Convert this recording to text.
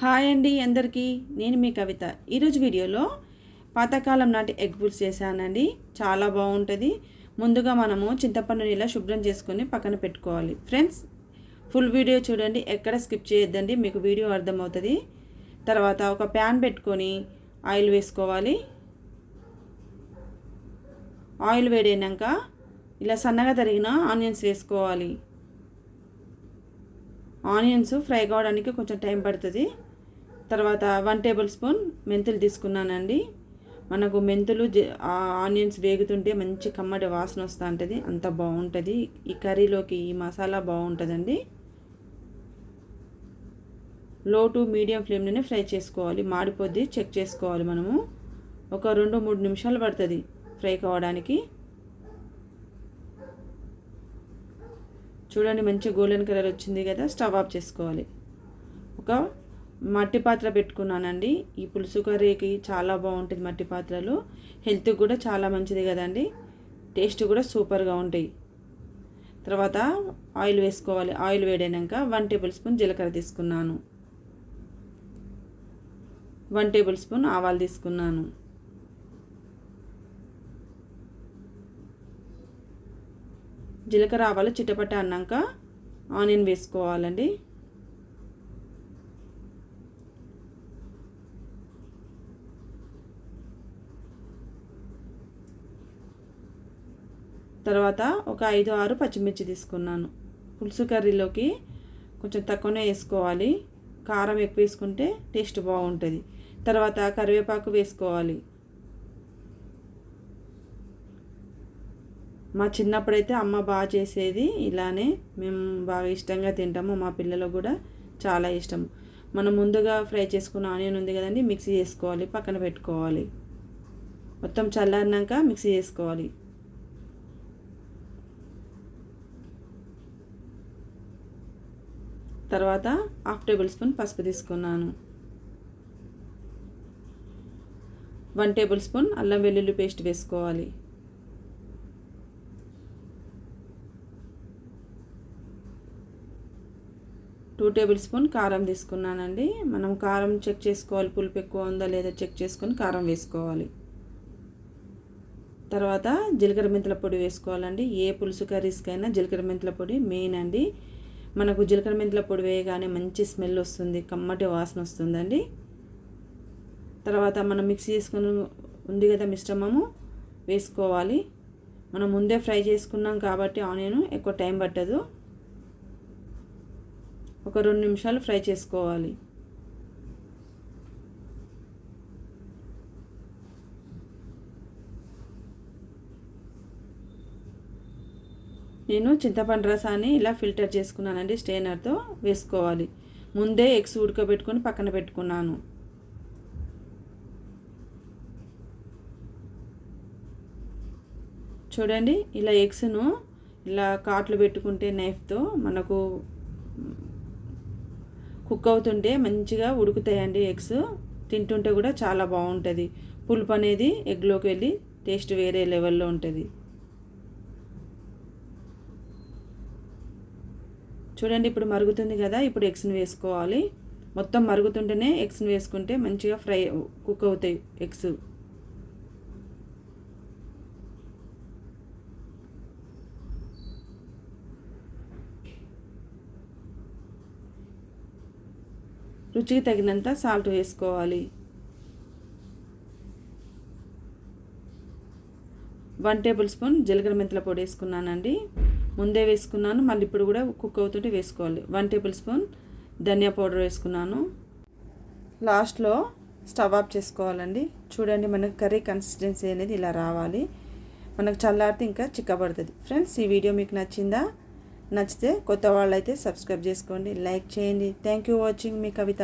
Hi అండి అందరికీ. నేను మీ కవిత. ఈరోజు వీడియోలో పాతకాలం నాటి ఎగ్ పులుసు చేశానండి. చాలా బాగుంటుంది. ముందుగా మనము చింతపండుని ఇలా శుభ్రం చేసుకొని పక్కన పెట్టుకోవాలి. ఫ్రెండ్స్ ఫుల్ వీడియో చూడండి. ఎక్కడ స్కిప్ చేయొద్దండి. మీకు వీడియో అర్థమవుతుంది. తర్వాత ఒక ప్యాన్ పెట్టుకొని ఆయిల్ వేసుకోవాలి. ఆయిల్ వేడైనాక ఇలా సన్నగా తరిగిన ఆనియన్స్ వేసుకోవాలి. ఆనియన్స్ ఫ్రై కావడానికి కొంచెం టైం పడుతుంది. తర్వాత వన్ టేబుల్ స్పూన్ మెంతులు తీసుకున్నానండి. మనకు మెంతులు ఆనియన్స్ వేగుతుంటే మంచి కమ్మటి వాసన వస్తూ ఉంటుంది అంత బాగుంటుంది. ఈ కర్రీలోకి ఈ మసాలా బాగుంటుందండి. లో టు మీడియం ఫ్లేమ్లోనే ఫ్రై చేసుకోవాలి మాడిపోద్ది చెక్ చేసుకోవాలి మనము. ఒక రెండు మూడు నిమిషాలు పడుతుంది ఫ్రై కావడానికి. చూడండి మంచి గోల్డెన్ కలర్ వచ్చింది కదా స్టవ్ ఆఫ్ చేసుకోవాలి. ఒక మట్టి పాత్ర పెట్టుకున్నానండి. ఈ పులుసు కర్రీకి చాలా బాగుంటుంది మట్టి పాత్రలు. హెల్త్కి కూడా చాలా మంచిది కదండి. టేస్ట్ కూడా సూపర్గా ఉంటాయి. తర్వాత ఆయిల్ వేసుకోవాలి. ఆయిల్ వేడైనాక వన్ టేబుల్ స్పూన్ జీలకర్ర తీసుకున్నాను. వన్ టేబుల్ స్పూన్ ఆవాలు తీసుకున్నాను. జీలకర్ర ఆవాలు చిట్టపట్ట అన్నాక ఆనియన్ వేసుకోవాలండి. తర్వాత ఒక ఐదు ఆరు పచ్చిమిర్చి తీసుకున్నాను. పులుసు కర్రీలోకి కొంచెం తక్కువనే వేసుకోవాలి. కారం ఎక్కువ వేసుకుంటే టేస్ట్ బాగుంటుంది. తర్వాత కరివేపాకు వేసుకోవాలి. మా చిన్నప్పుడైతే అమ్మ బాగా చేసేది ఇలానే మేము బాగా ఇష్టంగా తింటాము. మా పిల్లలకు కూడా చాలా ఇష్టం. మనం ముందుగా ఫ్రై చేసుకున్న ఆనియన్ ఉంది కదండి మిక్సీ చేసుకోవాలి పక్కన పెట్టుకోవాలి. మొత్తం చల్లారినాక మిక్సీ చేసుకోవాలి. తర్వాత హాఫ్ టేబుల్ స్పూన్ పసుపు తీసుకున్నాను. వన్ టేబుల్ స్పూన్ అల్లం వెల్లుల్లి పేస్ట్ వేసుకోవాలి. టూ టేబుల్ స్పూన్ కారం తీసుకున్నానండి. మనం కారం చెక్ చేసుకోవాలి పులుపు ఎక్కువ ఉందా లేదా చెక్ చేసుకొని కారం వేసుకోవాలి. తర్వాత జీలకర్ర మెంతుల పొడి వేసుకోవాలండి. ఏ పులుసు కర్రీస్కైనా జీలకర్ర మెంతుల పొడి మెయిన్ అండి. మనకు జీలకర్ర మెంతుల పొడి వేయగానే మంచి స్మెల్ వస్తుంది కమ్మటి వాసన వస్తుందండి. తర్వాత మనం మిక్సీ చేసుకుని ఉంది కదా మిశ్రమము వేసుకోవాలి. మనం ముందే ఫ్రై చేసుకున్నాం కాబట్టి ఆనియన్ ఎక్కువ టైం పట్టదు. ఒక రెండు నిమిషాలు ఫ్రై చేసుకోవాలి. నేను చింతపండు రసాన్ని ఇలా ఫిల్టర్ చేసుకున్నానండి స్టెయినర్తో వేసుకోవాలి. ముందే ఎగ్స్ ఉడకబెట్టుకొని పక్కన పెట్టుకున్నాను. చూడండి ఇలా ఎగ్స్ను ఇలా కాట్లు పెట్టుకుంటే నైఫ్తో మనకు కుక్ అవుతుంటే మంచిగా ఉడుకుతాయండి ఎగ్స్. తింటుంటే కూడా చాలా బాగుంటుంది. పులుపు అనేది ఎగ్లోకి వెళ్ళి టేస్ట్ వేరే లెవెల్లో ఉంటుంది. చూడండి ఇప్పుడు మరుగుతుంది కదా ఇప్పుడు ఎగ్స్ని వేసుకోవాలి. మొత్తం మరుగుతుంటేనే ఎగ్స్ని వేసుకుంటే మంచిగా ఫ్రై కుక్ అవుతాయి ఎగ్స్ రుచికి తగినంత సాల్ట్ వేసుకోవాలి. వన్ టేబుల్ స్పూన్ జీలకర్ర మెంతుల పొడి వేసుకున్నానండి. ముందే వేసుకున్నాను మళ్ళీ ఇప్పుడు కూడా కుక్ అవుతుంటే వేసుకోవాలి. వన్ టేబుల్ స్పూన్ ధనియా పౌడర్ వేసుకున్నాను. లాస్ట్లో స్టవ్ ఆఫ్ చేసుకోవాలండి. చూడండి మనకు కర్రీ కన్సిస్టెన్సీ అనేది ఇలా రావాలి. మనకు చల్లారితే ఇంకా చిక్కబడుతుంది. ఫ్రెండ్స్ ఈ వీడియో మీకు నచ్చిందా? నచ్చితే కొత్త వాళ్ళు అయితే సబ్స్క్రైబ్ చేసుకోండి లైక్ చేయండి. థ్యాంక్ యూ వాచింగ్ మీ కవిత.